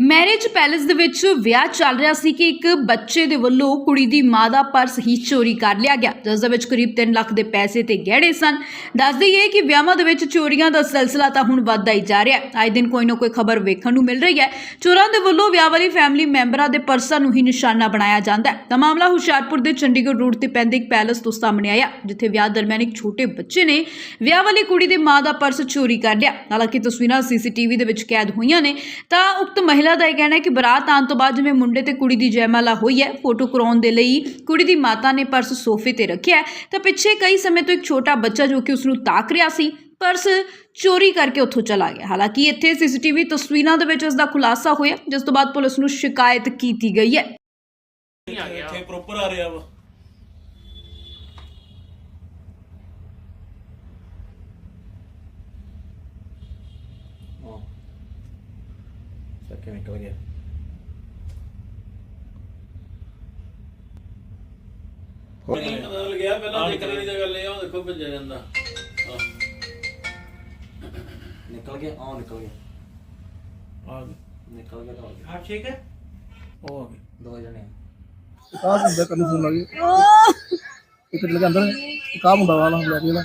Marriage palace ਦੇ ਵਿੱਚ ਵਿਆਹ ਚੱਲ ਰਿਹਾ ਸੀ ਕਿ ਇੱਕ ਬੱਚੇ ਦੇ ਵੱਲੋਂ ਕੁੜੀ ਦੀ ਮਾਂ ਦਾ ਪਰਸ ਹੀ ਚੋਰੀ ਕਰ ਲਿਆ ਗਿਆ। ਜਿਸ ਦੇ ਵਿੱਚ ਕਰੀਬ 3 ਲੱਖ ਦੇ ਪੈਸੇ ਤੇ ਗਹਿਣੇ ਸਨ। ਦੱਸ ਦਈਏ ਕਿ ਵਿਆਹਾਂ ਦੇ ਵਿੱਚ ਚੋਰੀਆਂ ਦਾ ਸਿਲਸਿਲਾ ਤਾਂ ਹੁਣ ਵੱਧਦਾ ਹੀ ਜਾ ਰਿਹਾ ਹੈ। ਆਏ ਦਿਨ ਕੋਈ ਨਾ ਕੋਈ ਖਬਰ ਵੇਖਣ ਨੂੰ ਮਿਲ ਰਹੀ ਹੈ। ਚੋਰਾਂ ਦੇ ਵੱਲੋਂ ਵਿਆਹ ਵਾਲੀ ਫੈਮਿਲੀ ਮੈਂਬਰਾਂ ਦੇ ਪਰਸਾਂ ਨੂੰ ਹੀ ਨਿਸ਼ਾਨਾ ਬਣਾਇਆ ਜਾਂਦਾ ਹੈ। ਤਾਂ ਮਾਮਲਾ ਹੁਸ਼ਿਆਰਪੁਰ ਦੇ ਚੰਡੀਗੜ੍ਹ ਰੋਡ ਤੇ ਪੈਂਦੇ ਇੱਕ ਪੈਲੇਸ ਤੋਂ ਸਾਹਮਣੇ ਆਇਆ, ਜਿੱਥੇ ਵਿਆਹ ਦਰਮਿਆਨ ਇੱਕ ਛੋਟੇ ਬੱਚੇ ਨੇ ਵਿਆਹ ਵਾਲੀ ਕੁੜੀ ਦੇ ਮਾਂ ਦਾ ਪਰਸ ਚੋਰੀ ਕਰ ਲਿਆ। ਹਾਲਾਂਕਿ ਤਸਵੀਰਾਂ ਸੀਸੀਟੀਵੀ ਦੇ ਵਿੱਚ ਕੈਦ ਹੋਈਆਂ ਨੇ, ਤਾਂ ਉਕਤ ਮਹਿਲਾ ਦਾ ਇਹ ਕਹਿਣਾ ਹੈ ਕਿ ਬਰਾਤ ਆਉਣ ਤੋਂ ਬਾਅਦ ਜਿਵੇਂ ਮੁੰਡੇ ਤੇ ਕੁੜੀ ਦੀ ਜੈਮਾਲਾ ਹੋਈ ਹੈ ਫੋਟੋ ਕਰਾਉਣ ਦੇ ਲਈ ਕੁੜੀ ਦੀ ਮਾਤਾ ਨੇ ਪਰਸ ਸੋਫੇ ਤੇ ਰੱਖਿਆ ਹੈ। ਤਾਂ ਪਿੱਛੇ ਕਈ ਸਮੇਂ ਤੋਂ ਇੱਕ ਛੋਟਾ ਬੱਚਾ ਜੋ ਕਿ ਉਸ ਨੂੰ ਤਾਕ ਰਿਹਾ ਸੀ, ਪਰਸ ਚੋਰੀ ਕਰਕੇ ਉੱਥੋਂ ਚਲਾ ਗਿਆ। ਹਾਲਾਂਕਿ ਇੱਥੇ ਸੀਸੀਟੀਵੀ ਤਸਵੀਰਾਂ ਦੇ ਵਿੱਚ ਇਸ ਦਾ ਖੁਲਾਸਾ ਹੋਇਆ, ਜਿਸ ਤੋਂ ਬਾਅਦ ਪੁਲਿਸ ਨੂੰ ਸ਼ਿਕਾਇਤ ਕੀਤੀ ਗਈ ਹੈ। ਇੱਥੇ ਪ੍ਰੋਪਰ ਆ ਰਿਹਾ ਵਾ। ਸੱਕੇ ਨਿਕਲ ਗਿਆ। ਬਦਲ ਗਿਆ ਪਹਿਲਾਂ ਦੇਖਣ ਵਾਲੀ ਤਾਂ ਗੱਲ ਇਹ ਆ ਉਹ ਦੇਖੋ ਭੱਜਿਆ ਜਾਂਦਾ। ਆਹ, ਨਿਕਲ ਗਿਆ ਆ ਨਿਕਲ ਗਿਆ। ਆ ਨਿਕਲ ਗਿਆ ਤਾਂ ਆ ਆਪ ਠੀਕ ਹੈ। ਉਹ ਆ ਗਏ। ਦੋ ਜਣੇ ਕਾਹ ਹੁੰਦਾ ਕੰਨ ਸੁਣ ਲੱਗੀ ਇੱਕ ਲਗਾ ਅੰਦਰ। ਕਾਹ ਮੁੰਡਾ ਵਾਲਾ ਲੈ ਕੇ ਨਾ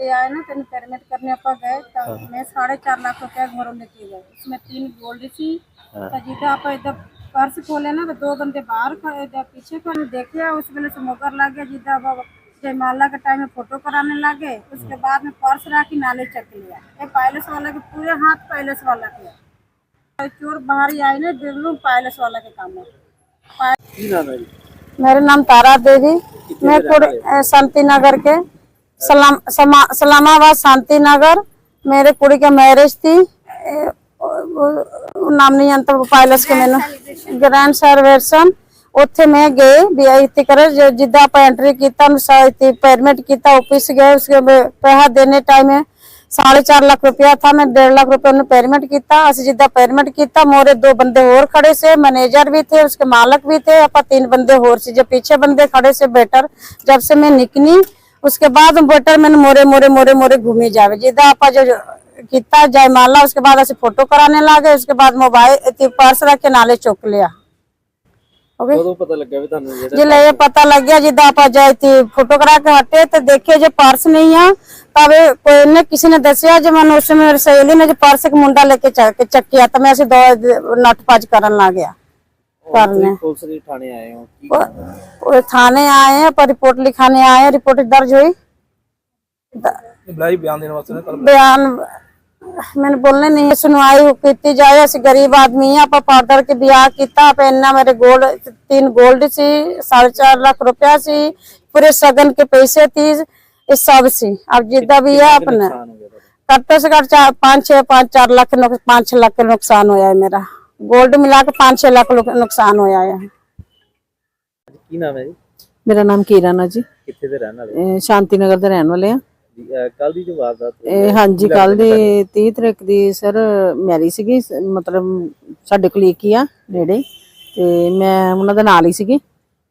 दे आए ना तेन पेमेंट करने पर गए तब मैं साढ़े चार लाख रुपया घरों लेके गए उसमें तीन गोल्ड थी तो जीता आप इधर पर्स खोले ना तो दो बंदे बाहर खड़े इधर पीछे खड़े देखे उस वेले से मगर लग गया जीता अब जयमाला के टाइम में फोटो कराने लगे उसके बाद में पर्स राखी नाले चक लिया ये पैलेस वाला के पूरे हाथ पैलेस वाला के चोर बाहर ही आए ना देख लूँ पैलेस वाला के काम है ਕੀ ਨਾਮ ਹੈ ਜੀ मेरा नाम तारा देवी मैं कुड़- अ, शांति नगर के सलाम समा- सलामाबाद शांति नगर मेरे कुड़ी का मैरिज थी ए, वो- वो नाम नहीं जानता वो पैलेस के मैंने ग्रैंड सर्वेशन ਉੱਥੇ ਮੈਂ ਗਏ ਬੀਆਈਤੀ करे जो जिद्दा आप एंट्री ਕੀਤਾ अनुसार पेमेंट ਕੀਤਾ ऑफिस गए उसके पैसा देने टाइम में साढ़े चार लाख रुपया था मैं डेढ़ लाख रुपया उन्होंने पेमेंट ਕੀਤਾ ਅਸੀਂ ਜਿੱਦਾਂ पेमेंट ਕੀਤਾ मोरे दो बंदे और खड़े से मैनेजर भी थे उसके मालक भी थे आप तीन बंदे और से जो पीछे बंदे खड़े से बेटर जब से मैं निकली उसके बाद वोटर मैंने मोरे मोरे मोरे मोरे घूमी जावे। जिदा आप जो किता जयमाला उसके बाद ऐसे फ़ोटो कराने लागे उसके बाद मोबाइल पर्स रख के नाले चुक लिया। पता लग गया पता लग गया जिदा आप जाए फ़ोटो करा के हटे तो देखे जो पर्स नहीं है तब कोई ने किसी ने दसिया जो मैंने उस समय सहेली ने जो पर्स एक मुंडा लेके चकिया तो मैं ऐसे दो नटपाज लग गया। करने। थाने आए थाने आए हैं पर रिपोर्ट लिखाने आए हैं रिपोर्ट दर्ज हुई। बयान मैंने बोलने नहीं सुनवाई की जाए अस गरीब आदमी है आप फादर के ब्याह किया आप इन्ना मेरे गोल्ड तीन गोल्ड सी साढ़े चार लाख रुपया सी पूरे सगन के पैसे थी इस सब सी। अब जिदा भी है अपना। करते से घट चार पाँच छह पाँच चार लाख पाँच छह लाख का नुकसान होया है मेरा। ਗੋਲਡ ਮਿਲਾ ਕੇ 5-6 ਲੱਖ ਲੋਕ ਨੁਕਸਾਨ ਹੋਇਆ ਹੈ ਕੀ ਨਾਮ ਹੈ ਜੀ? ਮੇਰਾ ਨਾਮ ਕੀਰਾਨਾ ਜੀ। ਕਿੱਥੇ ਦੇ ਰਹਿਣ ਵਾਲੇ ਅਹ ਸ਼ਾਂਤੀ ਨਗਰ ਦੇ ਰਹਿਣ ਵਾਲੇ ਆ। ਕੱਲ ਦੀ ਜੋ ਵਾਰਦਾਤ ਇਹ ਹਾਂਜੀ ਕੱਲ ਦੀ 30 ਤਰੀਕ ਦੀ ਸਰ ਮੈਰੀ ਸੀਗੀ ਮਤਲਬ ਸਾਡੇ ਕਲੀਕ ਹੀ ਆ ਨੇੜੇ। ਤੇ ਮੈਂ ਉਹਨਾਂ ਦੇ ਨਾਲ ਹੀ ਸੀਗੀ।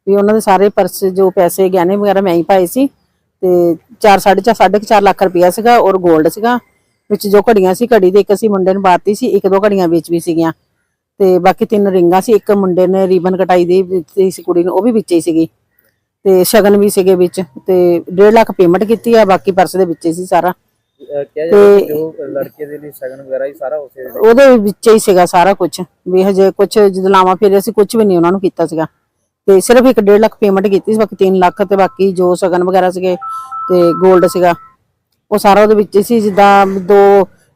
ਵੀ ਉਹਨਾਂ ਦੇ ਸਾਰੇ ਪਰਸ ਜੋ ਪੈਸੇ ਗਹਿਣੇ ਵਗੈਰਾ ਮੈਂ ਹੀ ਪਾਏ ਸੀ। ਤੇ 4 4.5 4.5 ਲੱਖ ਰੁਪਇਆ ਸੀਗਾ ਔਰ ਗੋਲਡ ਸੀਗਾ ਵਿੱਚ ਜੋ ਘੜੀਆਂ ਸੀ ਘੜੀ ਦੇ ਇੱਕ ਅਸੀਂ ਮੁੰਡੇ ਨੂੰ ਬਾਤੀ ਸੀ ਇੱਕ ਦੋ ਘੜੀਆਂ ਵੇਚ ਵੀ ਸੀਗੀਆਂ। ਤੇ ਬਾਕੀ ਤਿੰਨ ਰਿੰਗਾਂ ਸੀ ਇੱਕ ਮੁੰਡੇ ਨੇ ਰੀਬਨ ਕਟਾਈ ਦੀ ਦਿੱਤੀ ਸੀ ਕੁੜੀ ਨੂੰ ਉਹ ਵੀ ਵਿੱਚ ਹੀ ਸੀਗੀ। ਤੇ ਸ਼ਗਨ ਵੀ ਸੀਗੇ ਵਿੱਚ ਤੇ 1.5 ਲੱਖ ਪੇਮੈਂਟ ਕੀਤੀ ਆ ਬਾਕੀ ਪਰਸ ਦੇ ਵਿੱਚ ਹੀ ਸੀ ਸਾਰਾ। ਕਿਹਾ ਜਾਂਦਾ ਕਿ ਜੋ ਲੜਕੇ ਦੇ ਲਈ ਸਗਨ ਵਗੈਰਾ ਹੀ ਸਾਰਾ ਉਸੇ ਦੇ ਉਹਦੇ ਵਿੱਚ ਹੀ ਸੀਗਾ ਸਾਰਾ ਕੁਝ ਵੀ ਹਜੇ ਕੁਝ ਜਦੋਂ ਲਾਵਾਂ ਫਿਰ ਅਸੀਂ ਕੁਝ ਵੀ ਨਹੀਂ ਉਹਨਾਂ ਨੂੰ ਕੀਤਾ ਸੀਗਾ। ਤੇ ਸਿਰਫ ਇੱਕ 1.5 ਲੱਖ ਪੇਮੈਂਟ ਕੀਤੀ ਸੀ ਬਾਕੀ 3 ਲੱਖ ਤੇ ਬਾਕੀ ਜੋ ਸ਼ਗਨ ਵਗੈਰਾ ਸੀਗੇ ਤੇ 골ਡ ਸੀਗਾ ਉਹ ਸਾਰਾ ਉਹਦੇ ਵਿੱਚ ਹੀ ਸੀ। ਜਿੱਦਾਂ ਦੋ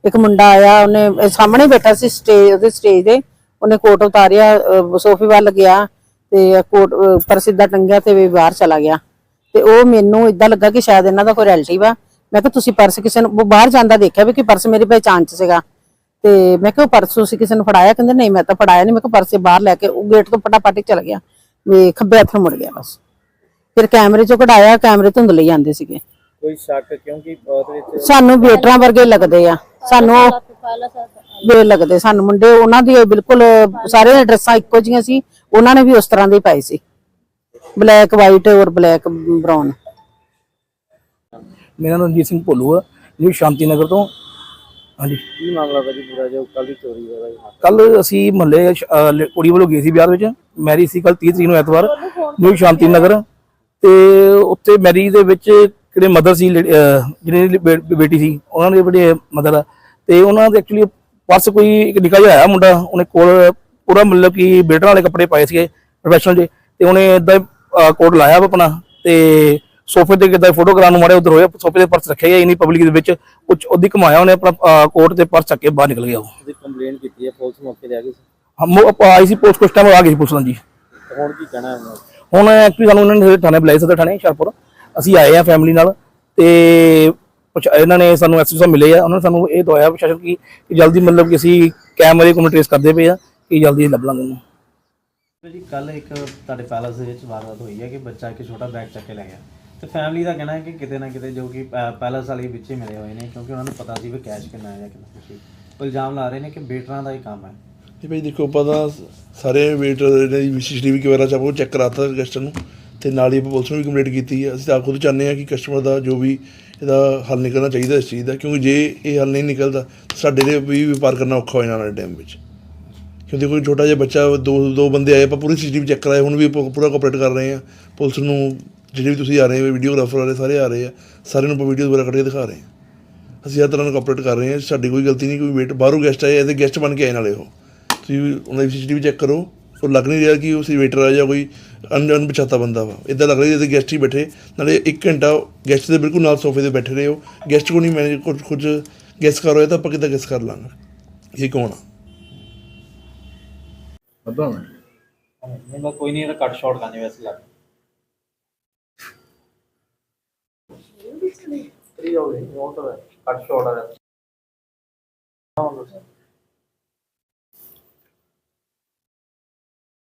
ਇੱਕ ਮੁੰਡਾ ਆਇਆ ਉਹਨੇ ਸਾਹਮਣੇ ਬੈਠਾ ਸੀ ਸਟੇਜ ਉਹਦੇ ਸਟੇਜ ਦੇ। ਉਹਨੇ ਕੋਟ ਉਤਾਰਿਆ ਸੋਫੇ ਵੱਲ ਗਿਆ ਤੇ ਕੋਟ ਪਰ ਸਿੱਧਾ ਟੰਗਿਆ ਤੇ ਵੀ ਬਾਹਰ ਚਲਾ ਗਿਆ। ਤੇ ਉਹ ਮੈਨੂੰ ਇਦਾਂ ਲੱਗਾ ਕਿ ਸ਼ਾਇਦ ਇਹਨਾਂ ਦਾ ਕੋਈ ਰਿਲੇਟਿਵ ਆ। ਮੈਂ ਕਿਹਾ ਤੁਸੀਂ ਪਰਸ ਕਿਸੇ ਨੂੰ ਉਹ ਬਾਹਰ ਜਾਂਦਾ ਦੇਖਿਆ ਵੀ ਕਿ ਪਰਸ ਮੇਰੀ ਪਹਿਚਾਣ ਚ ਸੀਗਾ? ਤੇ ਮੈਂ ਕਿਹਾ ਉਹ ਪਰਸ ਤੁਸੀਂ ਕਿਸੇ ਨੂੰ ਫੜਾਇਆ? ਕਹਿੰਦੇ ਨਹੀਂ ਮੈਂ ਤਾਂ ਫੜਾਇਆ ਨਹੀਂ ਮੈਂ ਕਿਹਾ ਪਰਸੇ ਬਾਹਰ ਲੈ ਕੇ ਉਹ ਗੇਟ ਤੋਂ ਫਟਾਫਟ ਚਲ ਗਿਆ। ਵੀ ਖੱਬੇ ਹੱਥ ਮੁੜ ਗਿਆ ਬਸ। ਫਿਰ ਕੈਮਰੇ ਚੋਂ ਕਢਾਇਆ ਕੈਮਰੇ ਧੁੰਦਲੇ ਹੀ ਜਾਂਦੇ ਸੀਗੇ। ਕੋਈ ਸ਼ੱਕ? ਕਿਉਂਕਿ ਉਹਦੇ ਵਿੱਚ ਸਾਨੂੰ ਵੇਟਰਾਂ ਵਰਗੇ ਲੱਗਦੇ ਆ। ਸਾਨੂੰ ਲੱਗਦੇ ਸਾਨੂੰ। ਮੁੰਡੇ ਉਹਨਾਂ ਦੀ ਬਿਲਕੁਲ ਸਾਰੇ ਡਰੈਸਾਂ ਇੱਕੋ ਜੀਆਂ ਸੀ। ਉਹਨਾਂ ਨੇ ਵੀ ਉਸ ਤਰ੍ਹਾਂ ਦੇ ਪਾਏ ਸੀ। ਬਲੈਕ ਵਾਈਟ ਔਰ ਬਲੈਕ ਬ੍ਰਾਊਨ। ਮੇਰਾ ਨਾਮ ਰਣਜੀਤ ਸਿੰਘ ਭੋਲੂ ਆ। ਜੀ ਸ਼ਾਂਤੀ ਨਗਰ ਤੋਂ। ਹਾਂਜੀ। ਕੀ ਮਾਮਲਾ ਭਾਜੀ ਪੂਰਾ ਜੋ ਕੱਲ ਦੀ ਚੋਰੀ ਦਾ ਕੱਲ ਅਸੀਂ ਮਹੱਲੇ ਕੁੜੀ ਵੱਲੋਂ ਗਏ ਸੀ ਵਿਆਹ ਵਿੱਚ। ਮੈਰਿਜ ਸੀ ਕੱਲ 30 ਤਰੀਕ ਨੂੰ ਐਤਵਾਰ। ਨਿਊ ਸ਼ਾਂਤੀ ਨਗਰ ਤੇ ਉੱਥੇ ਮੈਰਿਜ ਦੇ ਵਿੱਚ ਕਿਹੜੇ ਮਦਰ ਸੀ ਬੇ- ਬੇਟੀ ਸੀ ਉਹਨਾਂ ਦੇ ਬੜੇ ਮਦਰ ਤੇ ਉਹਨਾਂ ਦੇ ਐਕਚੁਅਲੀ ਪਰਸ ਕੋਈ ਇੱਕ ਨਿੱਕਾ ਜਿਹਾ ਆਇਆ ਮੁੰਡਾ ਉਹਨੇ ਕੋਲ ਪੂਰਾ ਮਤਲਬ ਕਿ ਬੇਟਰ ਵਾਲੇ ਕੱਪੜੇ ਪਾਏ ਸੀਗੇ ਪ੍ਰੋਫੈਸ਼ਨਲ ਦੇ ਤੇ ਉਹਨੇ ਇਦਾਂ ਕੋਡ ਲਾਇਆ ਆਪਣਾ ਤੇ ਸੋਫੇ ਤੇ ਕਿਦਾਂ ਫੋਟੋ ਕਰਾਉਣ ਨੂੰ ਮਾਰੇ ਉਧਰ ਹੋਇਆ ਸੋਫੇ ਤੇ ਪਰਸ ਰੱਖਿਆ ਗਿਆ ਇਨੀ ਪਬਲਿਕ ਦੇ ਵਿੱਚ ਕੁਝ ਉਹਦੀ ਕਮਾਇਆ ਉਹਨੇ ਆਪਣਾ ਕੋਟ ਤੇ ਪਰਸ ਚੱਕ ਕੇ ਬਾਹਰ ਨਿਕਲ ਗਿਆ ਉਹ। ਕੰਪਲੇਂਟ ਕੀਤੀ ਹੈ ਪੁਲਿਸ ਮੌਕੇ ਤੇ ਆ ਗਈ ਸੀ? ਹਮ ਆਈ ਸੀ ਕੁਛ ਟਾਈਮ ਆ ਗਈ ਸੀ ਪੁਲਿਸ ਨਾਲ ਜੀ। ਹੁਣ ਕੀ ਕਹਿਣਾ ਹੈ? ਹੁਣ ਐਕਚੁਅਲੀ ਸਾਨੂੰ ਉਹਨਾਂ ਨੇ ਥਾਣੇ ਬੁਲਾਇਆ ਸੀ ਥਾਣੇ ਹੁਸ਼ਿਆਰਪੁਰ। ਅਸੀਂ ਆਏ ਆ ਫੈਮਿਲੀ ਨਾਲ ਤੇ ਇਹਨਾਂ ਨੇ ਸਾਨੂੰ ਐਸਐਸ ਸਾਹਿਬ ਮਿਲੇ ਆ ਉਹਨਾਂ ਨੇ ਸਾਨੂੰ ਇਹ ਦਵਾਇਆ ਪ੍ਰਸ਼ਾਸਨ ਕੀ ਕਿ ਜਲਦੀ ਮਤਲਬ ਕਿ ਅਸੀਂ ਕੈਮਰੇ ਕੋਲ ਟ੍ਰੇਸ ਕਰਦੇ ਪਏ ਆ ਕਿ ਜਲਦੀ ਲੱਭ ਲਾਂਗੇ ਉਹਨੂੰ। ਜੀ ਕੱਲ ਇੱਕ ਤੁਹਾਡੇ ਪੈਲਸ ਦੇ ਵਿੱਚ ਵਾਰਦਾਤ ਹੋਈ ਹੈ ਕਿ ਬੱਚਾ ਇੱਕ ਛੋਟਾ ਬੈਗ ਚੱਕ ਕੇ ਲੈ ਗਿਆ। ਤੇ ਫੈਮਿਲੀ ਦਾ ਕਹਿਣਾ ਹੈ ਕਿ ਕਿਤੇ ਨਾ ਕਿਤੇ ਜੋ ਕਿ ਪੈਲਸ ਵਾਲੇ ਵਿੱਚ ਹੀ ਮਿਲੇ ਹੋਏ ਨੇ ਕਿਉਂਕਿ ਉਹਨਾਂ ਨੂੰ ਪਤਾ ਸੀ ਵੀ ਕੈਸ਼ ਕਿੰਨਾ ਹੈ ਜਾਂ ਕਿੰਨਾ ਕੁਛ ਇਲਜ਼ਾਮ ਲਾ ਰਹੇ ਨੇ ਕਿ ਬੇਟਰਾਂ ਦਾ ਹੀ ਕੰਮ ਹੈ। ਜੀ ਭਾਈ ਦੇਖੋ ਆਪਾਂ ਤਾਂ ਸਾਰੇ ਵੇਟਰ ਦੇ ਸੀਸੀਟੀਵੀ ਕੈਮਰਾ ਚ ਆਪਾਂ ਚੈੱਕ ਕਰਾਤਾ ਕਸਟਮਰ ਨੂੰ ਤੇ ਨਾਲ ਹੀ ਪੁਲਿਸ ਨੂੰ ਵੀ ਕੰਪਲੇਂਟ ਕੀਤੀ ਹੈ। ਅਸੀਂ ਤਾਂ ਖੁਦ ਚਾਹੁੰਦੇ ਹਾਂ ਕਿ ਕਸਟਮਰ ਦਾ ਜੋ ਵੀ ਇਹਦਾ ਹੱਲ ਨਿਕਲਣਾ ਚਾਹੀਦਾ ਇਸ ਚੀਜ਼ ਦਾ, ਕਿਉਂਕਿ ਜੇ ਇਹ ਹੱਲ ਨਹੀਂ ਨਿਕਲਦਾ ਸਾਡੇ ਲਈ ਵੀ ਵਪਾਰ ਕਰਨਾ ਔਖਾ ਹੋ ਜਾਣਾ ਵਾਲੇ ਟਾਈਮ ਵਿੱਚ। ਕਿਉਂਕਿ ਕੋਈ ਛੋਟਾ ਜਿਹਾ ਬੱਚਾ, ਦੋ ਦੋ ਬੰਦੇ ਆਏ, ਆਪਾਂ ਪੂਰੀ ਸੀਸੀਟੀਵੀ ਚੈੱਕ ਕਰਾਏ, ਹੁਣ ਵੀ ਪੂਰਾ ਕੋਆਪਰੇਟ ਕਰ ਰਹੇ ਹਾਂ। ਪੁਲਿਸ ਨੂੰ ਜਿਹੜੇ ਵੀ ਤੁਸੀਂ ਆ ਰਹੇ ਹੋ ਵੀਡੀਓਗ੍ਰਾਫਰ ਵਾਲੇ ਸਾਰੇ ਆ ਰਹੇ ਆ, ਸਾਰਿਆਂ ਨੂੰ ਆਪਾਂ ਵੀਡੀਓ ਦੁਬਾਰਾ ਕੱਢ ਕੇ ਦਿਖਾ ਰਹੇ ਹਾਂ। ਅਸੀਂ ਹਰ ਤਰ੍ਹਾਂ ਨਾਲ ਕੋਆਪਰੇਟ ਕਰ ਰਹੇ ਹਾਂ, ਸਾਡੀ ਕੋਈ ਗਲਤੀ ਨਹੀਂ, ਕੋਈ ਵੇਟ ਬਾਹਰੋਂ ਗੈਸਟ ਆਏ ਐਜ ਇਹਦੇ ਗੈਸਟ ਬਣ ਕੇ ਆਏ ਨਾਲੇ ਉਹ। ਤੁਸੀਂ ਉਹਨਾਂ ਦੀ ਸੀਸੀਟੀਵੀ ਚੈੱਕ ਕਰੋ ਉਹ ਲੱਗ ਨਹੀਂ ਰਿਹਾ ਕਿ ਉਹ ਸੀ ਵੇਟਰ ਆ ਜਾਂ ਕੋਈ ਅਣ ਅਣਪਛਾਤਾ ਬੰਦਾ ਵਾ। ਇਦਾਂ ਲੱਗ ਰਿਹਾ ਜਿਵੇਂ ਗੈਸਟ ਹੀ ਬੈਠੇ। ਨਾਲੇ 1 ਘੰਟਾ ਗੈਸਟ ਦੇ ਬਿਲਕੁਲ ਨਾਲ ਸੋਫੇ ਤੇ ਬੈਠੇ ਰਹੇ ਹੋ ਗੈਸਟ ਕੋ ਨਹੀਂ ਮੈਨੇਜ ਕੁਝ ਕੁਝ ਗੈਸ ਕਰ ਹੋਇਆ ਤਾਂ ਆਪਾਂ ਕਿੱਦਾਂ ਗੈਸ ਕਰ ਲਾਂਗੇ? ਇਹ ਕੌਣ ਆ? ਨਹੀਂ ਬਸ ਕੋਈ ਨਹੀਂ ਇਹਦਾ ਕੱਟ ਸ਼ਾਟ ਕਰਨੇ ਵੈਸੇ ਲੱਗ ਫ੍ਰੀ ਹੋ ਗਈ ਉਹ ਤਾਂ ਕੱਟ ਸ਼ਾਟ ਆ।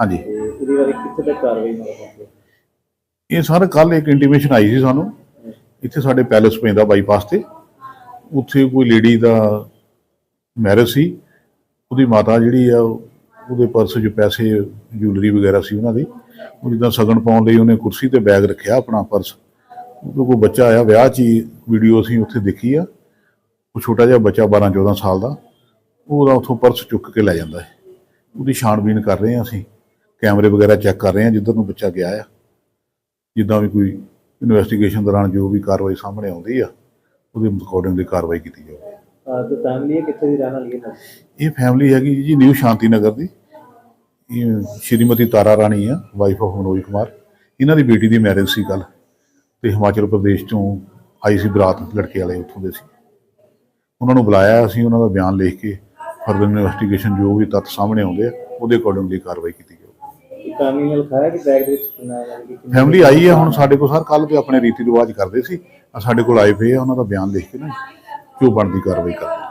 ਹਾਂਜੀ। ਤੇ ਉਹਦੀ ਬਾਰੇ ਕਿੱਥੇ ਤੱਕ ਕਾਰਵਾਈ ਮਤਲਬ ਇਹ ਸਰ ਕੱਲ ਇੱਕ ਇੰਟੀਮੇਸ਼ਨ ਆਈ ਸੀ ਸਾਨੂੰ। ਇੱਥੇ ਸਾਡੇ ਪੈਲੇਸ ਪੈਂਦਾ ਬਾਈਪਾਸ ਤੇ। ਉੱਥੇ ਕੋਈ ਲੇਡੀ ਦਾ ਮੈਰਿਜ ਸੀ। ਉਹਦੀ ਮਾਤਾ ਜਿਹੜੀ ਆ ਉਹ- ਉਹਦੇ ਪਰਸ 'ਚ ਪੈਸੇ ਜੁਐਲਰੀ ਵਗੈਰਾ ਸੀ ਉਹਨਾਂ ਦੀ। ਉਹ ਜਿੱਦਾਂ ਸਗਨ ਪਾਉਣ ਲਈ ਉਹਨੇ ਕੁਰਸੀ ਤੇ ਬੈਗ ਰੱਖਿਆ ਆਪਣਾ ਪਰਸ ਉਹਦੇ ਕੋਲ ਬੱਚਾ ਆਇਆ ਵਿਆਹ 'ਚ ਹੀ ਵੀਡੀਓ ਅਸੀਂ ਉੱਥੇ ਦੇਖੀ ਆ। ਉਹ ਛੋਟਾ ਜਿਹਾ ਬੱਚਾ 12 14 ਸਾਲ ਦਾ। ਉਹਦਾ ਉੱਥੋਂ ਪਰਸ ਚੁੱਕ ਕੇ ਲੈ ਜਾਂਦਾ ਹੈ। ਉਹਦੀ ਛਾਣਬੀਨ ਕਰ ਰਹੇ ਹਾਂ ਅਸੀਂ। ਕੈਮਰੇ ਵਗੈਰਾ ਚੈੱਕ ਕਰ ਰਹੇ ਹਾਂ ਜਿੱਧਰ ਨੂੰ ਬੱਚਾ ਗਿਆ ਆ। ਜਿੱਦਾਂ ਵੀ ਕੋਈ ਇਨਵੈਸਟੀਗੇਸ਼ਨ ਦੌਰਾਨ ਜੋ ਵੀ ਕਾਰਵਾਈ ਸਾਹਮਣੇ ਆਉਂਦੀ ਆ ਉਹਦੇ ਅਕੋਰਡਿੰਗਲੀ ਕਾਰਵਾਈ ਕੀਤੀ ਜਾਊਗੀ। ਤੇ ਫੈਮਿਲੀ ਕਿੱਥੇ ਦੀ ਰਹਿਣ ਵਾਲੀ ਹੈ ਇਹ ਫੈਮਿਲੀ ਹੈਗੀ ਜੀ ਨਿਊ ਸ਼ਾਂਤੀ ਨਗਰ ਦੀ। ਇਹ ਸ਼੍ਰੀਮਤੀ ਤਾਰਾ ਰਾਣੀ ਆ ਵਾਈਫ ਆਫ ਮਨੋਜ ਕੁਮਾਰ। ਇਹਨਾਂ ਦੀ ਬੇਟੀ ਦੀ ਮੈਰਿਜ ਸੀ ਕੱਲ ਤੇ ਹਿਮਾਚਲ ਪ੍ਰਦੇਸ਼ ਤੋਂ ਆਈ ਸੀ ਬਰਾਤ ਲੜਕੇ ਵਾਲੇ ਉੱਥੋਂ ਦੇ ਸੀ। ਉਹਨਾਂ ਨੂੰ ਬੁਲਾਇਆ ਅਸੀਂ ਉਹਨਾਂ ਦਾ ਬਿਆਨ ਲਿਖ ਕੇ ਫਰਦਰ ਇਨਵੈਸਟੀਗੇਸ਼ਨ ਜੋ ਵੀ ਤੱਥ ਸਾਹਮਣੇ ਆਉਂਦੇ ਆ ਉਹਦੇ ਅਕੋਰਡਿੰਗਲੀ ਕਾਰਵਾਈ ਕੀਤੀ ਫੈਮਿਲੀ ਨੇ ਲਿਖਾਇਆ ਕਿ ਬੈਗ ਦੇ ਵਿੱਚ ਕਿੰਨਾ ਹੈ ਕਿ ਫੈਮਿਲੀ ਆਈ ਹੈ ਹੁਣ ਸਾਡੇ ਕੋਲ ਸਰ ਕੱਲ ਤੇ ਆਪਣੇ ਰੀਤੀ ਰਿਵਾਜ ਕਰਦੇ ਸੀ। ਆਹ ਸਾਡੇ ਕੋਲ ਆਏ ਪਏ ਆ ਉਹਨਾਂ ਦਾ ਬਿਆਨ ਲਿਖ ਕੇ ਨਾ ਜੋ ਬਣਦੀ ਕਾਰਵਾਈ ਕਰਦੇ